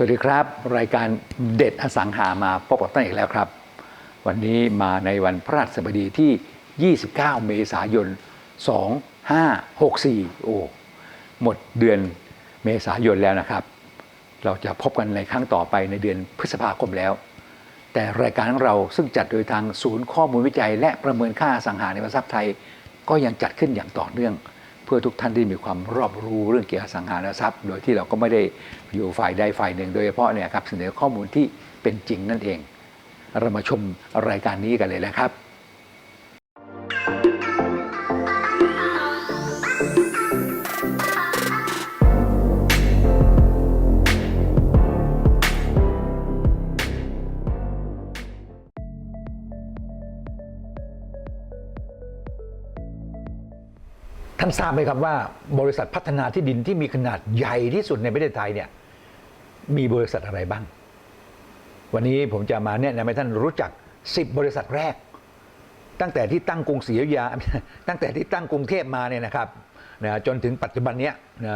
สวัสดีครับ รายการเด็ดอสังหามาพบกับท่านอีกแล้วครับ วันนี้มาในวันพระราชบดีที่ 29 เมษายน 2564 โอ้หมดเดือนเมษายนแล้วนะครับ เราจะพบกันในครั้งต่อไปในเดือนพฤษภาคมแล้ว แต่รายการของเราซึ่งจัดโดยทางศูนย์ข้อมูลวิจัย และประเมินค่าอสังหาริมทรัพย์ไทย ก็ยังจัดขึ้นอย่างต่อเนื่อง เพื่อทุกท่านที่มีความรอบรู้เรื่องเกี่ยวกับสังหาริมทรัพย์ โดยที่เราก็ไม่ได้อยู่ฝ่ายใดฝ่ายหนึ่ง โดยเฉพาะเนี่ยครับเสนอข้อมูลที่เป็นจริงนั่นเอง เรามาชมรายการนี้กันเลยนะครับานทราบไหมครับว่า บริษัทพัฒนาที่ดินที่มีขนาดใหญ่ที่สุดในประเทศไทยเนี่ยมีบริษัทอะไรบ้าง วันนี้ผมจะมาแนะนำให้ท่านรู้จัก 10 บริษัทแรก ตั้งแต่ที่ตั้งกรุงศรีอยุธยา ตั้งแต่ที่ตั้งกรุงเทพมาเนี่ยนะครับนะจนถึงปัจจุบันเนี้ยนะ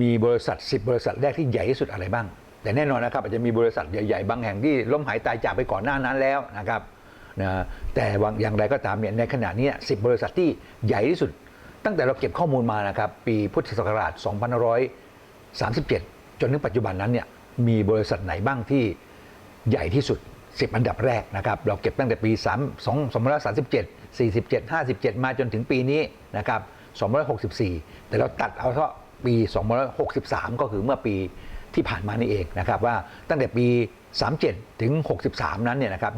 มีบริษัท 10 บริษัทแรกที่ใหญ่ที่สุดอะไรบ้าง แต่แน่นอนนะครับอาจจะมีบริษัทใหญ่ๆ บางแห่งที่ล้มหายตายจากไปก่อนหน้านั้นแล้วนะครับนะแต่อย่างไรก็ตามเนี่ยในขณะนี้10 บริษัทที่ใหญ่ที่สุด ตั้งแต่เราเก็บข้อมูลมานะครับ ปีพุทธศักราช 2537 จนถึงปัจจุบันนั้นเนี่ยมีบริษัทไหนบ้างที่ใหญ่ที่สุด 10 อันดับแรกนะครับ เราเก็บตั้งแต่ปี 3 2 237 47 57 มาจนถึงปีนี้นะครับ 264 แต่เราตัดเอาเฉพาะปี 263 ก็คือเมื่อปีที่ผ่านมานี่เองนะครับว่าตั้งแต่ปี 37 ถึง 63 นั้นเนี่ยนะครับ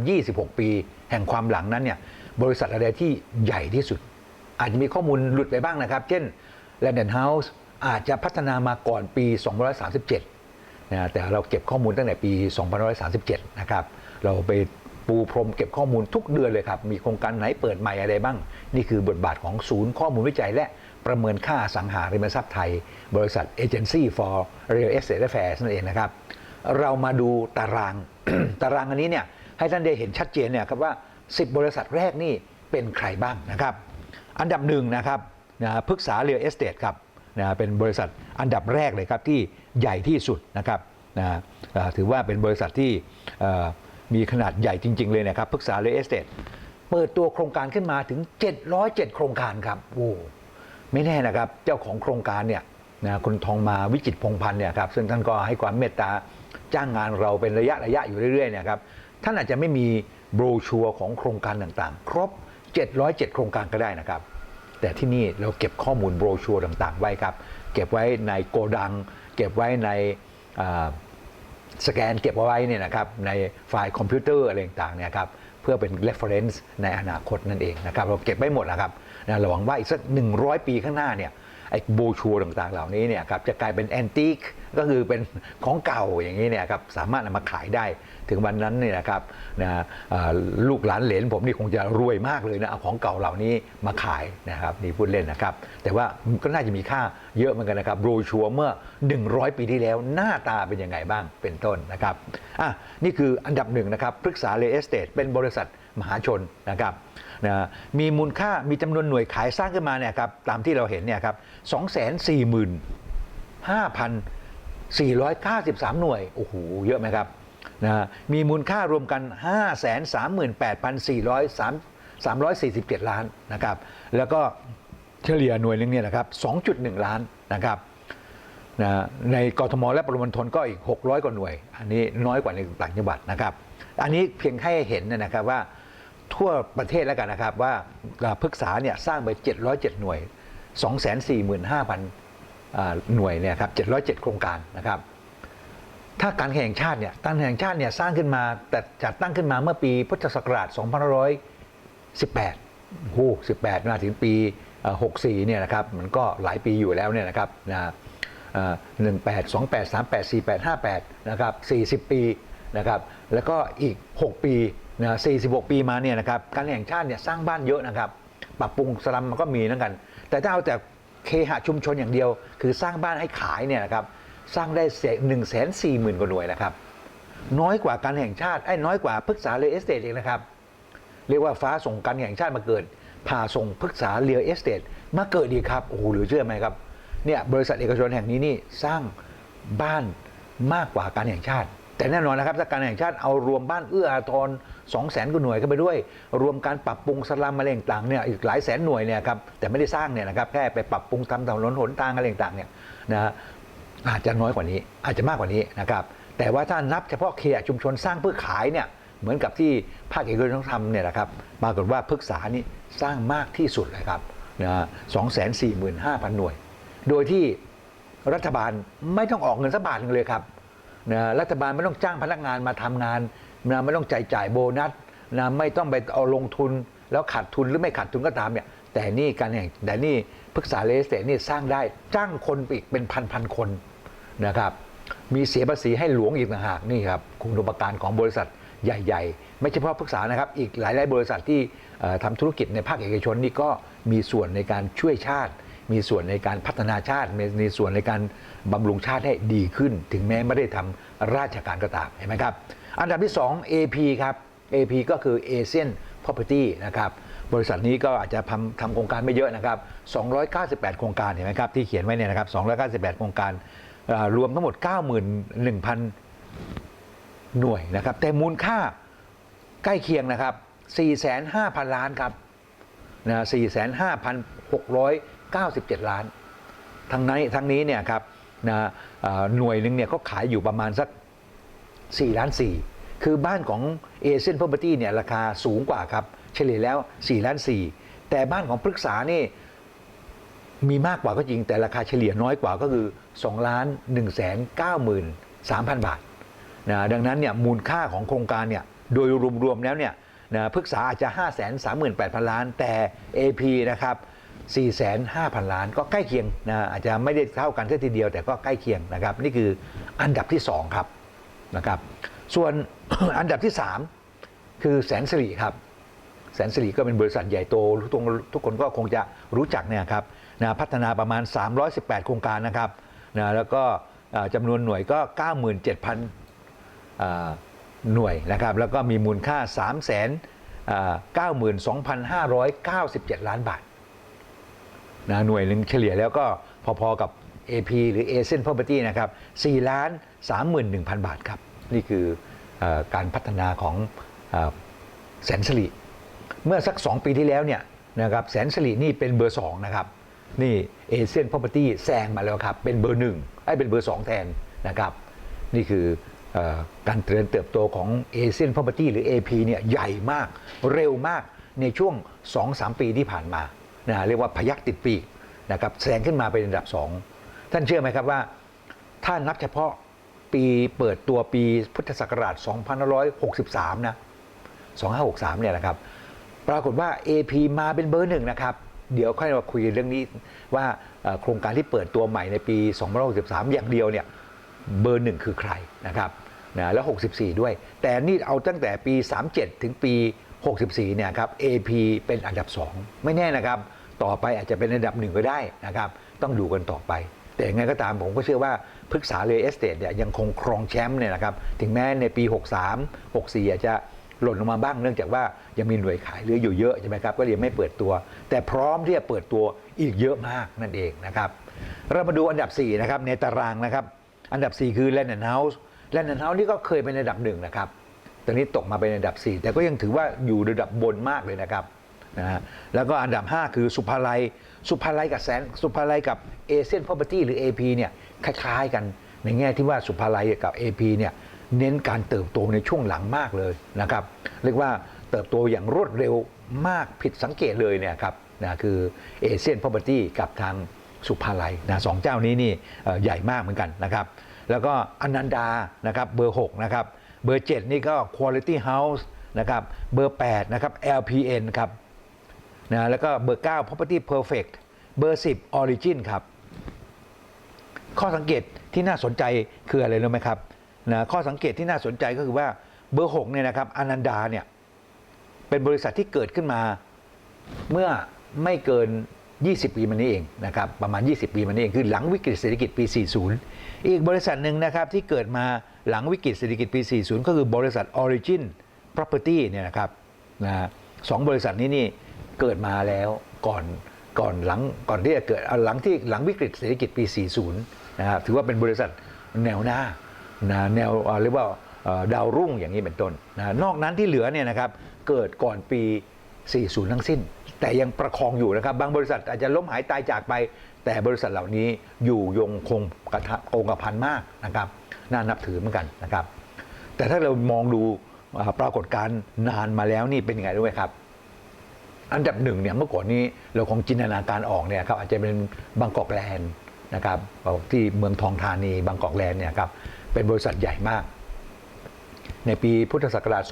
26 ปีแห่งความหลังนั้นเนี่ยบริษัทอะไรที่ใหญ่ที่สุด อาจจะมีข้อมูลหลุดไปบ้างนะครับ เช่น London House อาจจะพัฒนามาก่อนปี 2537 นะแต่เราเก็บข้อมูลตั้งแต่ปี 2537 นะครับ เราไปปูพรมเก็บข้อมูลทุกเดือนเลยครับ มีโครงการไหนเปิดใหม่อะไรบ้าง นี่คือบทบาทของศูนย์ข้อมูลวิจัยและประเมินค่าสังหาริมทรัพย์ไทย บริษัท Agency for Real Estate Affairs นั่นเองนะครับ เรามาดูตาราง ตารางอันนี้เนี่ยให้ท่านได้เห็นชัดเจนเนี่ยครับว่า 10 บริษัทแรกนี่เป็นใครบ้างนะครับ อันดับหนึ่งนะครับนะพฤกษาเรียลเอสเตทครับนะเป็นบริษัทอันดับแรกเลยครับที่ใหญ่ที่สุดนะครับนะถือว่าเป็นบริษัทที่มีขนาดใหญ่จริง ๆ เลยนะครับพฤกษาเรียลเอสเตทเปิดตัวโครงการขึ้นมาถึง 707 โครงการครับโอ้ไม่แน่นะครับ เจ้าของโครงการเนี่ยนะคุณทองมาวิจิตพงพันธ์เนี่ยครับซึ่งท่านก็ให้ความเมตตาจ้างงานเราเป็นระยะระยะอยู่เรื่อยๆเนะครับท่านอาจจะไม่มีโบรชัวร์ของโครงการต่างๆ ครบ 707 โครงการก็ได้นะครับ แต่ที่นี่เราเก็บข้อมูลโบรชัวร์ต่างๆ ไว้ครับ เก็บไว้ในโกดัง เก็บไว้ในสแกนเก็บเอาไว้เนี่ยนะครับในไฟล์คอมพิวเตอร์อะไรต่างๆเนี่ยครับเพื่อเป็น reference ในอนาคตนั่นเองนะครับเราเก็บไว้หมดแล้วครับนะเราหวังว่าอีกสัก 100 ปีข้างหน้าเนี่ย อ้โบรชัวต่างๆ เหล่านี้เนี่ยครับจะกลายเป็นแอนติกก็คือเป็นของเก่าอย่างนี้เนี่ยครับสามารถนำมาขายได้ถึงวันนั้นเนี่ยนะครับนะลูกหลานเหลนผมนี่คงจะรวยมากเลยนะเอาของเก่าเหล่านี้มาขายนะครับนี่พูดเล่นนะครับ แต่ว่าก็น่าจะมีค่าเยอะเหมือนกันนะครับโบรชัวเมื่อ 100 ปีที่แล้วหน้าตาเป็นยังไงบ้างเป็นต้นนะครับอะนี่คืออันดับหนึ่งนะครับพฤกษาเรเอสเตทเป็นบริษัท มหาชนนะครับนะมีมูลค่ามีจำนวนหน่วยขายสร้างขึ้นมาเนี่ยครับตามที่เราเห็นเนี่ยครับ2 4 0 0 0 5,493หน่วยโอ้โหเยอะไหมครับนะมีมูลค่ารวมกัน 538,447 ล้านนะครับแล้วก็เฉลี่ยหน่วยหนึงเนี่ยนะครับ 2.1 ล้านนะครับนะในกรทมและปริมณฑลก็อีก 600 กว่าหน่วย อันนี้น้อยกว่าในต่างจังหวัดนะครับ อันนี้เพียงให้เห็นนะครับว่า ทั่วประเทศแล้วกันนะครับว่าพฤกษาเนี่ยสร้างไป 707 หน่วย 245,000อ่าหน่วยเนี่ยครับ707 โครงการนะครับ ถ้าการแข่งชาติเนี่ยการแข่งชาติเนี่ยสร้างขึ้นมาแต่จัดตั้งขึ้นมาเมื่อปีพุทธศักราช2518โอ้18มาถึงปี 64 เนี่ยนะครับมันก็หลายปีอยู่แล้วเนี่ยนะครับนะเอ่อ18 28 38 48 58นะครับ40ปีนะครับแล้วก็อีก 6 ปี นะ46 ปีมาเนี่ยนะครับการแข่งชาติเนี่ยสร้างบ้านเยอะนะครับ ปรับปรุงสลัมมันก็มีนั่นกัน แต่ถ้าเอาแต่เคหะชุมชนอย่างเดียว คือสร้างบ้านให้ขายเนี่ยนะครับสร้างได้หนึ่งแสนสี่หมื่นกว่าหน่วยนะครับ น้อยกว่าการแห่งชาติไอ้น้อยกว่าพฤกษาเรียลเอสเตทเองนะครับ เรียกว่าฟ้าส่งการแห่งชาติมาเกิดผ่าส่งพฤกษาเรียลเอสเตทมาเกิดอีครับโอ้โหเหรือเชื่อไหมครับเนี่ยบริษัทเอกชนแห่งนี้นี่สร้างบ้านมากกว่าการแห่งชาติ แต่แน่นอนนะครับถ้าการแห่งชาติเอารวมบ้านเอื้ออาทรสองแสนกว่าหน่วยเข้าไปด้วย รวมการปรับปรุงสลัมอะไรต่างเนี่ยอีกหลายแสนหน่วยเนี่ยครับแต่ไม่ได้สร้างเนี่ยนะครับแค่ไปปรับปรุงทำถนนหนทางอะไรต่างเนี่ยนะฮะอาจจะน้อยกว่านี้อาจจะมากกว่านี้นะครับแต่ว่าถ้านับเฉพาะเขตชุมชนสร้างเพื่อขายเนี่ยเหมือนกับที่ภาคเอกชนต้องทำเนี่ยนะครับปรากฏว่าพฤกษานี่สร้างมากที่สุดเลยครับนะสองแสนสี่หมื่นห้าพันหน่วย โดยที่รัฐบาลไม่ต้องออกเงินสักบาทหนึงเลยครับ นะรัฐบาลไม่ต้องจ้างพนักงานมาทำงานนะไม่ต้องจ่ายจ่ายโบนัสนะไม่ต้องไปเอาลงทุนแล้วขาดทุนหรือไม่ขาดทุนก็ตามเนี่ยแต่นี่การแห่งแต่นี่พฤกษาเลสเตนี่สร้างได้จ้างคนอีกเป็นพันพันคนนะครับ มีเสียภาษีให้หลวงอีกต่างหากนี่ครับคุณอุปการของบริษัทใหญ่ ๆ ไม่เฉพาะพฤกษานะครับ อีกหลาย ๆ บริษัทที่เอ่อทำธุรกิจในภาคเอกชนนี่ก็มีส่วนในการช่วยชาติ มีส่วนในการพัฒนาชาติมีส่วนในการบำรุงชาติให้ดีขึ้น ถึงแม้ไม่ได้ทำราชการก็ตามเห็นไหมครับ อันดับที่ 2 AP ครับ AP ก็คือ Asian Property นะครับบริษัทนี้ก็อาจจะทำทำโครงการไม่เยอะนะครับ 298 โครงการเห็นไหมครับที่เขียนไว้เนี่ยนะครับ 298 โครงการรวมทั้งหมด 91,000 หน่วยนะครับ แต่มูลค่าใกล้เคียงนะครับ 4,500 ล้านครับนะ 97 ล้านทั้งนี้ทั้งนี้เนี่ยครับนะหน่วยหนึ่งเนี่ยก็ขายอยู่ประมาณสัก 4 ล้าน 4 คือบ้านของเอเชียน property เนี่ยราคาสูงกว่าครับ เฉลี่ยแล้ว 4 ล้าน 4 แต่บ้านของพฤกษานี่มีมากกว่าก็จริง แต่ราคาเฉลี่ยน้อยกว่าก็คือ2ล้าน1แสน9หมื่น3,000 บาทนะดังนั้นเนี่ยมูลค่าของโครงการเนี่ยโดยรวมๆแล้วเนี่ยนะพฤกษาอาจจะ 5 3 8 0 0 0 ล้าน แต่ AP นะครับ 4,500 ล้าน ก็ใกล้เคียงนะอาจจะไม่ได้เท่ากันแค่ทีเดียวแต่ก็ใกล้เคียงนะครับนี่คืออันดับที่ 2 ครับนะครับ ส่วนอันดับที่ 3 คือแสนสิริครับ แสนสิริก็เป็นบริษัทใหญ่โตทุกทุกคนก็คงจะรู้จักเนี่ยครับนะพัฒนาประมาณ 318 โครงการนะครับนะแล้วก็จำนวนหน่วยก็ 97,000อ่าหน่วยนะครับ แล้วก็มีมูลค่า 3 9 2 5 9 7 ล้านบาท นะหน่วยหนึ่งเฉลี่ยแล้วก็พอๆกับ AP หรือ Asian Property นะครับ4ล้าน31,000 บาทครับ นี่คืออการพัฒนาของอแสนสิริเมื่อสัก 2 ปีที่แล้วเนี่ยนะครับแสนสิรินี่เป็นเบอร์ 2 นะครับ นี่ Asian Property แซงมาแล้วครับ เป็นเบอร์1ไอ้เป็นเบอร์ 2 แทนนะครับ นี่คืออการเจริญเติบโตของ Asian Property หรือ AP เนี่ยใหญ่มากเร็วมากในช่วง 2-3 ปีที่ผ่านมา นะเรียกว่าพยักติดปีกนะครับแซงขึ้นมาเป็นอันดับ 2 ท่านเชื่อไหมครับว่า ถ้านับเฉพาะปีเปิดตัวปีพุทธศักราช 2563 นะ 2563 เนี่ยนะครับ ปรากฏว่า AP มาเป็นเบอร์หนึ่งนะครับ เดี๋ยวค่อยมาคุยเรื่องนี้ว่าโครงการที่เปิดตัวใหม่ในปี 2563 อย่างเดียวเนี่ยเบอร์หนึ่งคือใครนะครับนะแล้ว 64 ด้วย แต่นี่เอาตั้งแต่ปี 37 ถึงปี 64 เนี่ยครับ AP เป็นอันดับ 2 ไม่แน่นะครับ ต่อไปอาจจะเป็นอันดับหนึ่งก็ได้นะครับ ต้องดูกันต่อไป แต่ยังไงก็ตามผมก็เชื่อว่าพฤกษาเรยเอสเตทเนี่ยยังคงครองแชมป์เนี่ยนะครับ ถึงแม้ในปี 63 64 อาจจะหล่นลงมาบ้างเนื่องจากว่ายังมีหน่วยขายเหลืออยู่เยอะใช่ไหมครับก็ยังไม่เปิดตัว แต่พร้อมที่จะเปิดตัวอีกเยอะมากนั่นเองนะครับเรามาดูอันดับ4นะครับในตารางนะครับอันดับ 4 คือ Land and House Land and House นี่ก็เคยเป็นอันดับหนึ่งนะครับตอนนี้ตกมาเป็นอันดับ 4 แต่ก็ยังถือว่าอยู่ระดับบนมากเลยนะครับ นะฮะแล้วก็อันดับ 5 คือสุภาลัย สุภาลัยกับแสนสุภาลัยกับเอเชียน property หรือ AP เนี่ยคล้ายๆ กันในแง่ที่ว่าสุภาลัยกับ AP เนี่ยเน้นการเติบโตในช่วงหลังมากเลยนะครับเรียกว่าเติบโตอย่างรวดเร็วมากผิดสังเกตเลยเนี่ยครับนะคือเอเชียน property กับทางสุภาลัยนะสองเจ้านี้นี่ใหญ่มากเหมือนกันนะครับแล้วก็อนันดานะครับเบอร์ 6 นะครับ เบอร์ 7 นี่ก็ Quality House นะครับเบอร์ 8 นะครับ LPN ครับ นะแล้วก็เบอร์ 9 Property Perfect เบอร์ 10 Origin ครับ ข้อสังเกตที่น่าสนใจคืออะไรรู้ไหมครับนะข้อสังเกตที่น่าสนใจก็คือว่าเบอร์6เนี่ยนะครับอนันดาเนี่ยเป็นบริษัทที่เกิดขึ้นมาเมื่อไม่เกิน 20 ปีมานี้เองนะครับประมาณ 20 ปีมานี้เองคือหลังวิกฤตเศรษฐกิจปี 40 อีกบริษัทหนึ่งนะครับที่เกิดมาหลังวิกฤตเศรษฐกิจปี 40 ก็คือบริษัท Origin Property เนี่ยนะครับนะสองบริษัทนี้นี่ เกิดมาแล้วก่อนก่อนหลังก่อนที่จะเกิดหลังที่หลังวิกฤตเศรษฐกิจปี 40 นะครับถือว่าเป็นบริษัทแนวหน้านะแนวเรียกว่าดาวรุ่งอย่างนี้เป็นต้นนะนอกนั้นที่เหลือเนี่ยนะครับเกิดก่อนปี 40 ทั้งสิ้น แต่ยังประคองอยู่นะครับ บางบริษัทอาจจะล้มหายตายจากไป แต่บริษัทเหล่านี้อยู่ยงคงกระทะโงกระพันมากนะครับน่านับถือเหมือนกันนะครับ แต่ถ้าเรามองดูปรากฏการณ์นานมาแล้วนี่เป็นยังไงรู้ไหมครับ อันดับหนึ่งเนี่ยเมื่อก่อนนี้เราคงจินตนาการออกเนี่ยครับอาจจะเป็นบางกอกแลนด์นะครับที่เมืองทองธานีบางกอกแลนด์เนี่ยครับเป็นบริษัทใหญ่มาก ในปีพุทธศักราช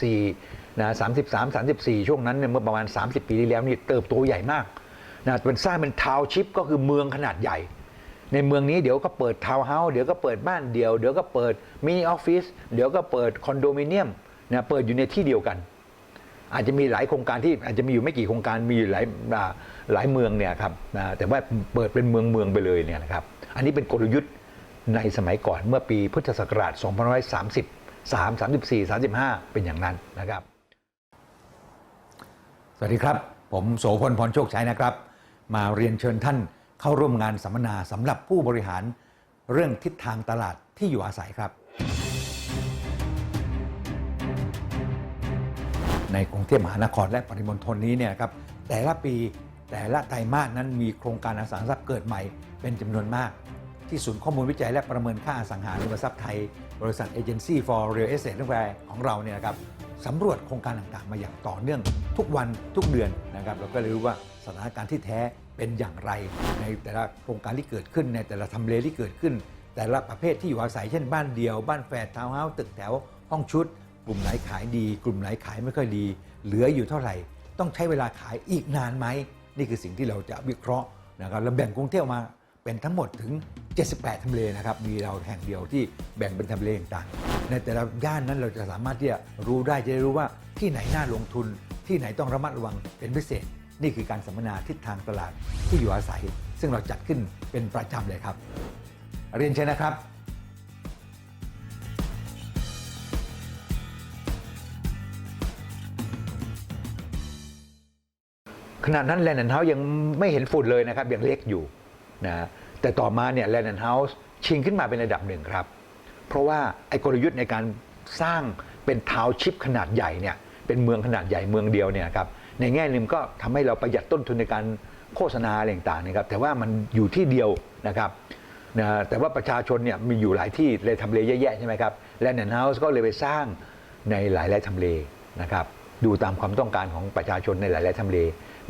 2534นะ33 34 ช่วงนั้นเนี่ยเมื่อประมาณ 30 ปีที่แล้วนี่เติบโตใหญ่มากนะเป็นสร้างเป็นทาวน์ชิปก็คือเมืองขนาดใหญ่ ในเมืองนี้เดี๋ยวก็เปิดทาวน์เฮาส์เดี๋ยวก็เปิดบ้านเดี่ยว เดี๋ยวก็เปิดมินิออฟฟิศเดี๋ยวก็เปิดคอนโดมิเนียมนะเปิดอยู่ในที่เดียวกัน อาจจะมีหลายโครงการที่อาจจะมีอยู่ไม่กี่โครงการมีอยู่หลายหลายเมืองเนี่ยครับนะแต่ว่าเปิดเป็นเมืองเมืองไปเลยเนี่ยนะครับอันนี้เป็นกลยุทธ์ในสมัยก่อนเมื่อปีพุทธศักราช2533 34 35 เป็นอย่างนั้นนะครับ สวัสดีครับ ผมโสพลพรโชคชัยนะครับ มาเรียนเชิญท่านเข้าร่วมงานสัมมนาสำหรับผู้บริหารเรื่องทิศทางตลาดที่อยู่อาศัยครับ ในกรุงเทพมหานครและปริมณฑลนี้เนี่ยครับแต่ละปีแต่ละไตรมาสนั้นมีโครงการอสังหาริมทรัพย์เกิดใหม่เป็นจำนวนมาก ที่ศูนย์ข้อมูลวิจัยและประเมินค่าอสังหาริมทรัพย์ไทย บริษัทเอเจนซี่ for real estate ทั้งหลายของเราเนี่ยนะครับสำรวจโครงการต่างๆ มาอย่างต่อเนื่อง ทุกวันทุกเดือนนะครับเราก็เลยรู้ว่าสถานการณ์ที่แท้เป็นอย่างไร ในแต่ละโครงการที่เกิดขึ้นในแต่ละทำเลที่เกิดขึ้น แต่ละประเภทที่อยู่อาศัยเช่นบ้านเดียว บ้านแฝดทาวน์เฮาส์ตึกแถวห้องชุด กลุ่มไหนขายดี กลุ่มไหนขายไม่ค่อยดี เหลืออยู่เท่าไหร่ ต้องใช้เวลาขายอีกนานไหม นี่คือสิ่งที่เราจะวิเคราะห์นะครับเราแบ่งกรุงเทพมาเป็นทั้งหมดถึง 78ทำเลนะครับ มีเราแห่งเดียวที่แบ่งเป็นทำเลต่างๆ ในแต่ละย่านนั้นเราจะสามารถที่จะรู้ได้จะได้รู้ว่าที่ไหนน่าลงทุน ที่ไหนต้องระมัดระวังเป็นพิเศษ นี่คือการสัมมนาทิศทางตลาดที่อยู่อาศัย ซึ่งเราจัดขึ้นเป็นประจำเลยครับ เรียนเชิญนะครับ ขณะนั้นแลนด์เฮาส์ยังไม่เห็นฝุ่นเลยนะครับยังเล็กอยู่นะแต่ต่อมาเนี่ยแลนด์เฮาส์ชิงขึ้นมาเป็นระดับหนึ่งครับ เพราะว่าไอ้กลยุทธ์ในการสร้างเป็นทาวน์ชิปขนาดใหญ่เนี่ยเป็นเมืองขนาดใหญ่เมืองเดียวเนี่ยครับในแง่หนึงก็ทำให้เราประหยัดต้นทุนในการโฆษณาอะไรต่างๆนะครับแต่ว่ามันอยู่ที่เดียวนะครับนะแต่ว่าประชาชนเนี่ยมีอยู่หลายที่เลยทำเลแย่ๆใช่ไหมครับแลนด์เฮาส์ก็เลยไปสร้างในหลายๆทำเลนะครับ ดูตามความต้องการของประชาชนในหลาย ๆทำเล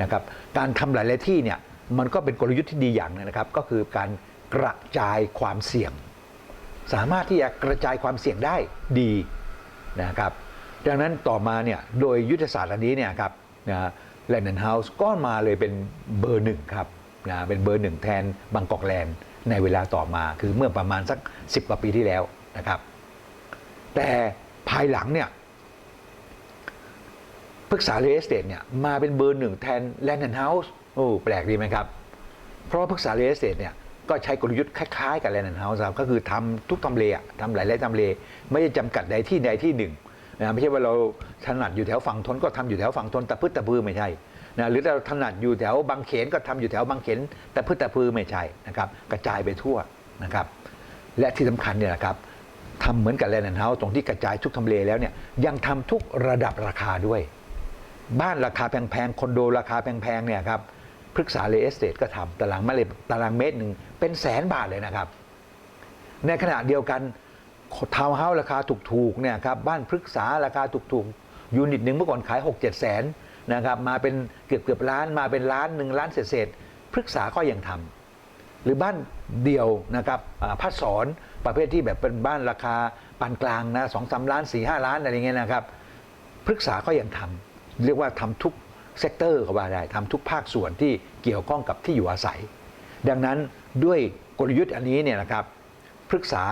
นะครับการทำหลาย ๆ ที่เนี่ยมันก็เป็นกลยุทธ์ที่ดีอย่างนึงนะครับ ก็คือการกระจายความเสี่ยง สามารถที่จะกระจายความเสี่ยงได้ดีนะครับดังนั้นต่อมาเนี่ยโดยยุทธศาสตร์อันนี้เนี่ยครับนะแลนด์เฮาส์ก็มาเลยเป็นเบอร์หนึ่งครับนะเป็นเบอร์หนึ่งแทนบางกอกแลนด์ในเวลาต่อมาคือเมื่อประมาณสัก 10 กว่าปีที่แล้วนะครับ แต่ภายหลังเนี่ย ปรึกษาเรสเตทเนี่ยมาเป็นเบอร์หนึ่งแทนแลนด์เฮาส์โอ้แปลกดีไหมครับ เพราะว่าปรึกษาเรสเตทเนี่ยก็ใช้กลยุทธ์คล้ายๆกับแลนด์เฮาส์ครับก็คือทำทุกทำเลอะทำหลายๆทำเล ไม่ได้จำกัดใดที่ใดที่หนึ่งนะไม่ใช่ว่าเราถนัดอยู่แถวฝั่งทนก็ทำอยู่แถวฝั่งทนตะพึดตะพือไม่ใช่นะหรือเราถนัดอยู่แถวบางเขนก็ทำอยู่แถวบางเขนตะพึดตะพือไม่ใช่นะครับกระจายไปทั่วนะครับและที่สำคัญเนี่ยนะครับทำเหมือนกับแลนด์เฮาส์ตรงที่กระจายทุกทำเลแล้วเนี่ยยังทำทุกระดับราคาด้วย บ้านราคาแพงๆคอนโดราคาแพงๆเนี่ยครับพฤกษาเรสเตทก็ทำตารางเมตรตารางเมตรหนึ่งเป็นแสนบาทเลยนะครับ ในขณะเดียวกันทาวน์เฮาส์ราคาถูกๆเนี่ยครับบ้านพฤกษาราคาถูกๆยูนิตหนึ่งเมื่อก่อนขาย 6 7 แสนนะครับมาเป็นเกือบเกือบๆล้านมาเป็นล้านหนึ่งล้านเศษๆพฤกษาก็ยังทำหรือบ้านเดียวนะครับอ่าพัดสอนประเภทที่แบบเป็นบ้านราคาปานกลางนะสองสามล้านสี่ห้าล้านอะไรเงี้ยนะครับพฤกษาก็ยังทำ เรียกว่าทำทุกเซกเตอร์ก็ว่าได้ทำทุกภาคส่วนที่เกี่ยวข้องกับที่อยู่อาศัย ดังนั้นด้วยกลยุทธ์อันนี้เนี่ยนะครับพฤกษา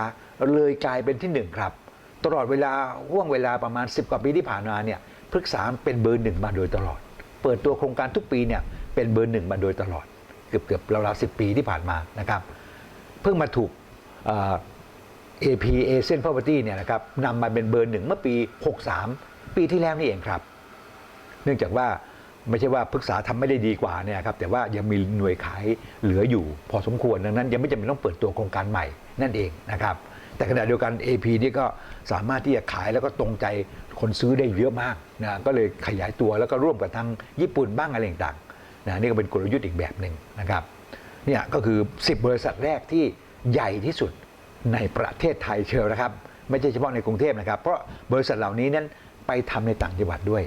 เลยกลายเป็นที่หนึ่งครับ ตลอดเวลาห่วงเวลาประมาณ 10 กว่าปีที่ผ่านมาเนี่ยพฤกษาเป็นเบอร์หนึ่งมาโดยตลอด เปิดตัวโครงการทุกปีเนี่ยเป็นเบอร์หนึ่งมาโดยตลอด เกือบเกือบราวๆสิปีที่ผ่านมานะครับเพิ่งมาถูกเอ่อ AP Asian Property เนี่ยนะครับนำมาเป็นเบอร์หนึ่งเมื่อปี 63 ปีที่แล้วนี่เองครับ เนื่องจากว่าไม่ใช่ว่าปรึกษาทำไม่ได้ดีกว่าเนี่ยครับแต่ว่ายังมีหน่วยขายเหลืออยู่ พอสมควรดังนั้น ยังไม่จำเป็นต้องเปิดตัวโครงการใหม่นั่นเองนะครับแต่ขณะเดียวกัน AP นี่ก็สามารถที่จะขายแล้วก็ตรงใจคนซื้อได้เยอะมากนะก็เลยขยายตัวแล้วก็ร่วมกับทางญี่ปุ่นบ้างอะไรต่างๆนะนี่ก็เป็นกลยุทธ์อีกแบบหนึ่งนะครับเนี่ยก็คือ 10 บริษัทแรกที่ใหญ่ที่สุดในประเทศไทยเชียวนะครับ ไม่ใช่เฉพาะในกรุงเทพนะครับ เพราะบริษัทเหล่านี้นั้นไปทำในต่างจังหวัดด้วย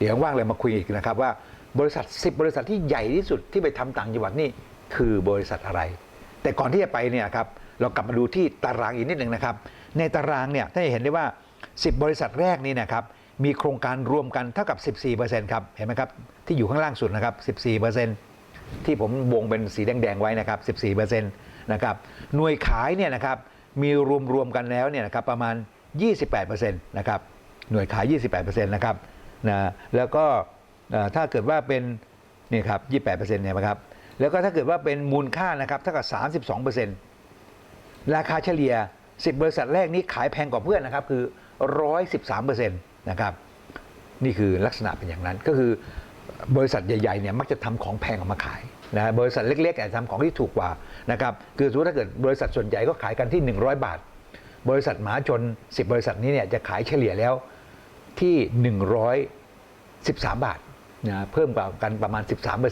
เดี๋ยวว่างเลยมาคุยอีกนะครับว่าบริษัท 10 บริษัทที่ใหญ่ที่สุดที่ไปทำต่างจังหวัดนี่คือบริษัทอะไร แต่ก่อนที่จะไปเนี่ยครับเรากลับมาดูที่ตารางอีกนิดหนึ่งนะครับ ในตารางเนี่ยถ้าจะเห็นได้ว่า 10 บริษัทแรกนี่นะครับมีโครงการรวมกันเท่ากับ 14%ครับเห็นไหมครับที่อยู่ข้างล่างสุดนะครับ 14%ที่ผมวงเป็นสีแดงๆไว้นะครับ 14%นะครับหน่วยขายเนี่ยนะครับมีรวมๆกันแล้วเนี่ยนะครับประมาณ 28%นะครับหน่วยขาย 28%นะครับ นะแล้วก็ถ้าเกิดว่าเป็นนี่ครับ28%เปนี่ยนะครับแล้วก็ถ้าเกิดว่าเป็นมูลค่านะครับเท่ากับ32%ราคาเฉลี่ย10บริษัทแรกนี้ขายแพงกว่าเพื่อนนะครับคือ113%นะครับนี่คือลักษณะเป็นอย่างนั้นก็คือบริษัทใหญ่ๆเนี่ยมักจะทำของแพงออกมาขายนะบริษัทเล็กๆอาจจะทำของที่ถูกกว่านะครับคือสมมติถ้าเกิดบริษัทส่วนใหญ่ก็ขายกันที่ 100 บาท บริษัทมหาชน 10 บริษัทนี้เนี่ยจะขายเฉลี่ยแล้ว ที่ 113 บาทนะเพิ่มกว่ากันประมาณ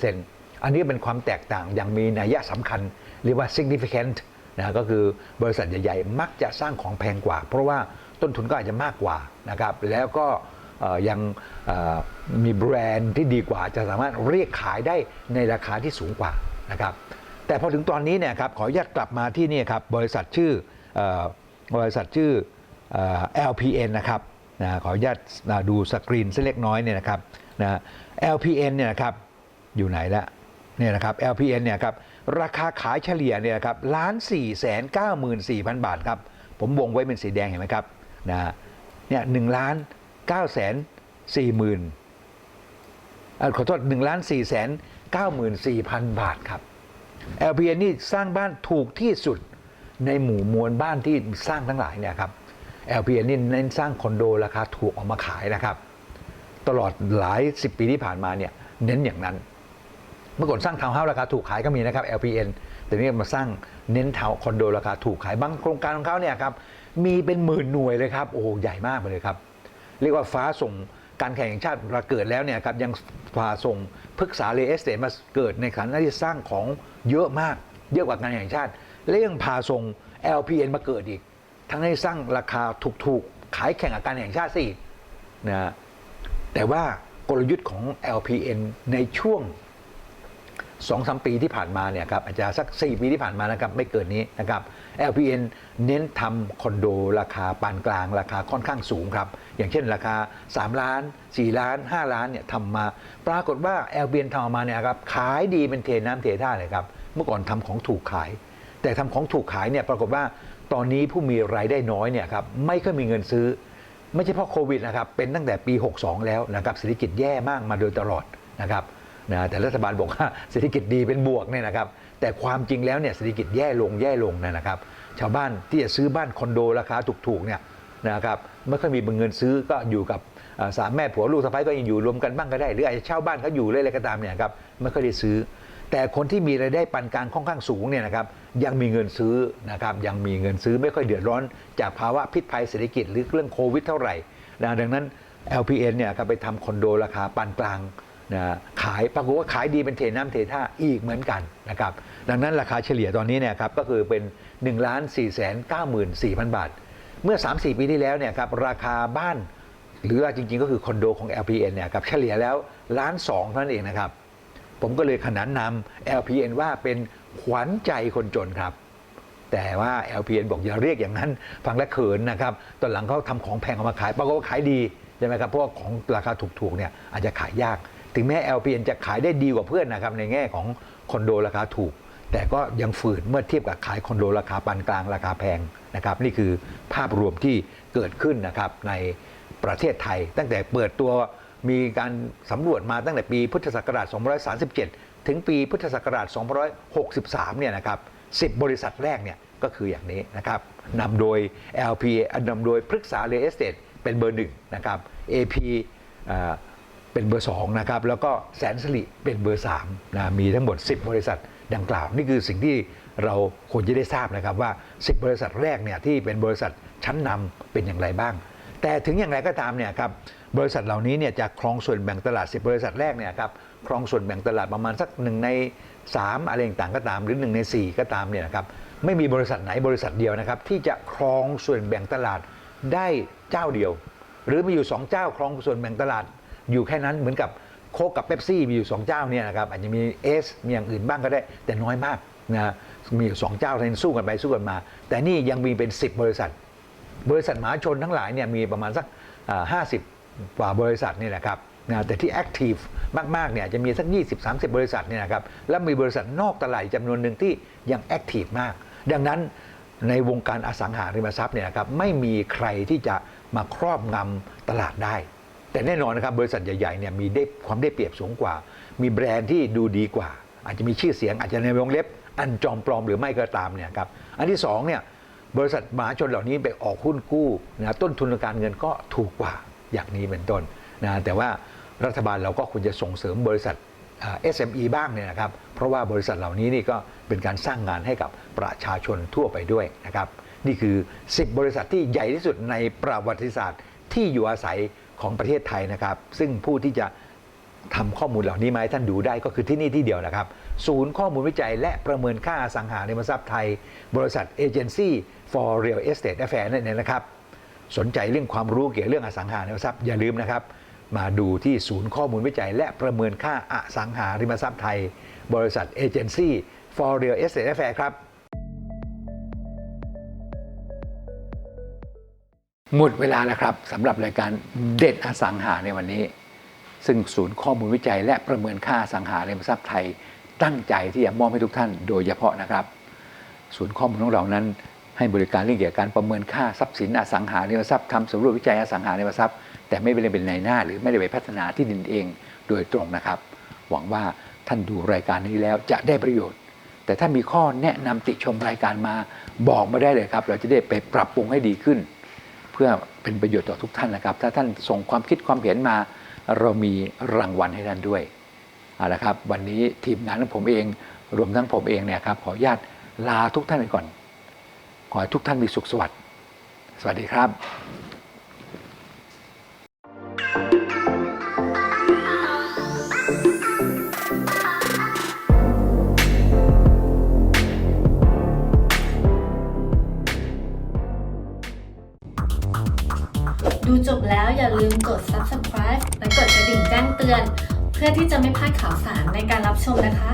13%อันนี้เป็นความแตกต่างอย่างมีนัยสำคัญ เรียกว่า significant นะก็คือบริษัทใหญ่ๆ มักจะสร้างของแพงกว่า เพราะว่าต้นทุนก็อาจจะมากกว่านะครับแล้วก็ยังมีแบรนด์ที่ดีกว่า จะสามารถเรียกขายได้ในราคาที่สูงกว่านะครับแต่พอถึงตอนนี้เนี่ยครับขออนุญาตกลับมาที่นี่ครับบริษัทชื่ออบริษัทชื่ออ LPN นะครับ นะขออนุญาตดูสกรีนสักเล็กน้อยเนี่ยนะครับนะ LPN เนี่ยนะครับอยู่ไหนละเนี่ยนะครับ LPN เนี่ยครับราคาขายเฉลี่ยเนี่ยครับล้านสี่แสนเก้าหมื่นสี่พันบาทครับผมวงไว้เป็นสีแดงเห็นไหมครับนะเนี่ยหนึ่งล้านเก้าแสนสี่หมื่นขอโทษหนึ่งล้านสี่แสนเก้าหมื่นสี่พันบาทครับ LPN นี่สร้างบ้านถูกที่สุดในหมู่มวลบ้านที่สร้างทั้งหลายเนี่ยครับ LPN นี่เน้นสร้างคอนโดราคาถูกออกมาขายนะครับ ตลอดหลายสิบปีที่ผ่านมาเนี่ยเน้นอย่างนั้น เมื่อก่อนสร้างทาวน์เฮาส์ราคาถูกขายก็มีนะครับ LPN แต่นี่มาสร้างเน้นทาวน์คอนโดราคาถูกขายบางโครงการของเขาเนี่ยครับมีเป็นหมื่นหน่วยเลยครับโอ้โหใหญ่มากเลยครับ เรียกว่าฟ้าส่งการแข่งแห่งชาติราเกิดแล้วเนี่ยครับยังฟ้าส่งพฤกษาเลเอสเตมาเกิดในขณะที่สร้างของเยอะมาก เยอะกว่าการแข่งแห่งชาติ และยังพาส่ง LPN มาเกิดอีก ทั้งให้สร้างราคาถูกๆ ขายแข่งกับการแข่งชาติสินะแต่ว่ากลยุทธ์ของ LPN ในช่วงสองสามปีที่ผ่านมาเนี่ยครับอาจจะสัก4ปีที่ผ่านมานะครับไม่เกินนี้นะครับ LPN เน้นทำคอนโดราคาปานกลาง ราคาค่อนข้างสูงครับ อย่างเช่นราคา 3 ล้าน 4 ล้าน 5 ล้านเนี่ยทำมา ปรากฏว่า LPN ทำออกมาเนี่ยครับขายดีเป็นเทน้ำเทท่าเลยครับ เมื่อก่อนทำของถูกขาย แต่ทำของถูกขายเนี่ยปรากฏว่า ตอนนี้ผู้มีรายได้น้อยเนี่ยครับไม่ค่อยมีเงินซื้อ ไม่ใช่เพราะโควิดนะครับเป็นตั้งแต่ปี 62 แล้วนะครับเศรษฐกิจแย่มากมาโดยตลอดนะครับนะแต่รัฐบาลบอกว่าเศรษฐกิจดีเป็นบวกเนี่ยนะครับ แต่ความจริงแล้วเนี่ยเศรษฐกิจแย่ลงแย่ลงนะครับ ชาวบ้านที่จะซื้อบ้านคอนโดราคาถูกๆเนี่ยนะครับไม่ค่อยมีเงินซื้อก็อยู่กับสามแม่ผัวลูกสะใภ้ก็ยังอยู่รวมกันบ้างก็ได้ หรืออาจจะเช่าบ้านเขาอยู่เลยอะไรก็ตามเนี่ยครับไม่ค่อยได้ซื้อ แต่คนที่มีรายได้ปานกลางค่อนข้างสูงเนี่ยนะครับยังมีเงินซื้อนะครับยังมีเงินซื้อไม่ค่อยเดือดร้อนจากภาวะพิษภัยเศรษฐกิจหรือเรื่องโควิดเท่าไหร่นะดังนั้น LPN เนี่ยครับไปทำคอนโดราคาปานกลางนะขายปรากฏว่าขายดีเป็นเทน้ำเทท่าอีกเหมือนกันนะครับดังนั้นราคาเฉลี่ยตอนนี้เนี่ยครับก็คือเป็น1นึ่งล้านสี่แสนเก้าหมื่นสี่พันบาท เมื่อ 3-4 ปีที่แล้วเนี่ยครับราคาบ้าน หรือว่าจริงๆ ก็คือคอนโดของ LPN เนี่ยครับเฉลี่ยแล้วล้านสองเท่านั้นเองนะครับ ผมก็เลยขนานนำ LPN ว่าเป็นขวัญใจคนจนครับ แต่ว่า LPN บอกอย่าเรียกอย่างนั้น ฟังแล้วเขินนะครับ ตอนหลังเขาทำของแพงออกมาขายปรากฏว่าขายดีใช่ไหมครับเพราะว่าของราคาถูกๆเนี่ยอาจจะขายยาก ถึงแม้ LPN จะขายได้ดีกว่าเพื่อนนะครับในแง่ของคอนโดราคาถูก แต่ก็ยังฝืนเมื่อเทียบกับขายคอนโดราคาปานกลางราคาแพงนะครับ นี่คือภาพรวมที่เกิดขึ้นนะครับในประเทศไทย ตั้งแต่เปิดตัว มีการสำรวจมาตั้งแต่ปีพุทธศักราช 237 ถึงปีพุทธศักราช 263 เนี่ยนะครับ 10 บริษัทแรกเนี่ยก็คืออย่างนี้นะครับนำโดย LP นำโดยพฤกษาเรเอสเตทเป็นเบอร์หนึ่งนะครับ AP อ่าเป็นเบอร์2นะครับ แล้วก็แสนสิริเป็นเบอร์3นะมีทั้งหมด 10 บริษัทดังกล่าว นี่คือสิ่งที่เราควรจะได้ทราบนะครับว่า 10 บริษัทแรกเนี่ยที่เป็นบริษัทชั้นนำเป็นอย่างไรบ้าง แต่ถึงอย่างไรก็ตามเนี่ยครับ บริษัทเหล่านี้เนี่ยจะครองส่วนแบ่งตลาด 10 บริษัทแรกเนี่ยครับครองส่วนแบ่งตลาดประมาณสักหนึ่งใน 3 อะไรต่างก็ตาม หรือ 1 ใน 4 ก็ตามเนี่ยนะครับไม่มีบริษัทไหนบริษัทเดียวนะครับ ที่จะครองส่วนแบ่งตลาดได้เจ้าเดียว หรือมีอยู่ 2 เจ้าครองส่วนแบ่งตลาดอยู่แค่นั้นเหมือนกับโคกกับเ e ปซี่มีอยู่ 2 เจ้าเนี่ยนะครับอาจจะมีเอสมีอย่างอื่นบ้างก็ได้แต่น้อยมากนะมีอยู่สองเจ้าที่สู้กันไปสู้กันมา แต่นี่ยังมีเป็น 10 บริษัท บริษัทมหาชนทั้งหลายเนี่ยมีประมาณสักห้าสิบ กว่าบริษัทนี่นะครับนะแต่ที่แอคทีฟมากๆเนี่ยจะมีสัก 20-30 บริษัทเนี่ยนะครับแล้วมีบริษัทนอกตลาดจำนวนหนึ่งที่ยังแอคทีฟมาก ดังนั้นในวงการอสังหาริมทรัพย์เนี่ยนะครับไม่มีใครที่จะมาครอบงำตลาดได้ แต่แน่นอนนะครับบริษัทใหญ่ๆเนี่ยมีได้ความได้เปรียบสูงกว่า มีแบรนด์ที่ดูดีกว่า อาจจะมีชื่อเสียงอาจจะในวงเล็บ อันจอมปลอมหรือไม่ก็ตามเนี่ยครับอันที่สองเนี่ยบริษัทมหาชนเหล่านี้ไปออกหุ้นกู้นะต้นทุนการเงินก็ถูกกว่า อย่างนี้เป็นต้นนะแต่ว่ารัฐบาลเราก็ควรจะส่งเสริมบริษัท SME บ้างเนี่ยนะครับ เพราะว่าบริษัทเหล่านี้นี่ก็เป็นการสร้างงานให้กับประชาชนทั่วไปด้วยนะครับ นี่คือ 10 บริษัทที่ใหญ่ที่สุดในประวัติศาสตร์ที่อยู่อาศัยของประเทศไทยนะครับ ซึ่งผู้ที่จะทำข้อมูลเหล่านี้มาให้ท่านดูได้ก็คือที่นี่ที่เดียวนะครับ ศูนย์ข้อมูลวิจัยและประเมินค่าสังหาริมทรัพย์ไทย บริษัท Agency for Real Estate Affairs นั่นเองนะครับ สนใจเรื่องความรู้เกี่ยวกับเรื่องอสังหาริมทรัพย์อย่าลืมนะครับ มาดูที่ศูนย์ข้อมูลวิจัย และประเมินค่าอสังหาริมทรัพย์ไทย บริษัท Agency for Real Estate Affairs ครับ หมดเวลาแล้วครับสำหรับรายการเด็ดอสังหาในวันนี้ ซึ่งศูนย์ข้อมูลวิจัย และประเมินค่าอสังหาริมทรัพย์ไทย ตั้งใจที่จะมอบให้ทุกท่านโดยเฉพาะนะครับ ศูนย์ข้อมูลของเรานั้น ให้บริการเรื่องเกี่ยวกับการประเมินค่าทรัพย์สินอสังหาริมทรัพย์ทำสำรวจวิจัยอสังหาริมทรัพย์ แต่ไม่ได้เป็นในหน้า หรือไม่ได้ไปพัฒนาที่ดินเองโดยตรงนะครับ หวังว่าท่านดูรายการนี้แล้วจะได้ประโยชน์ แต่ถ้ามีข้อแนะนำติชมรายการมาบอกมาได้เลยครับ เราจะได้ไปปรับปรุงให้ดีขึ้น เพื่อเป็นประโยชน์ต่อทุกท่านนะครับ ถ้าท่านส่งความคิดความเห็นมา เรามีรางวัลให้ท่านด้วยเอาละครับ วันนี้ทีมงานของผมเองรวมทั้งผมเองเนี่ยครับขออนุญาตลาทุกท่านไปก่อน ขอให้ทุกท่านมีสุขสวัสดิ์ สวัสดีครับดูจบแล้วอย่าลืมกด subscribe และกดกระดิ่งแจ้งเตือน เพื่อที่จะไม่พลาดข่าวสารในการรับชมนะคะ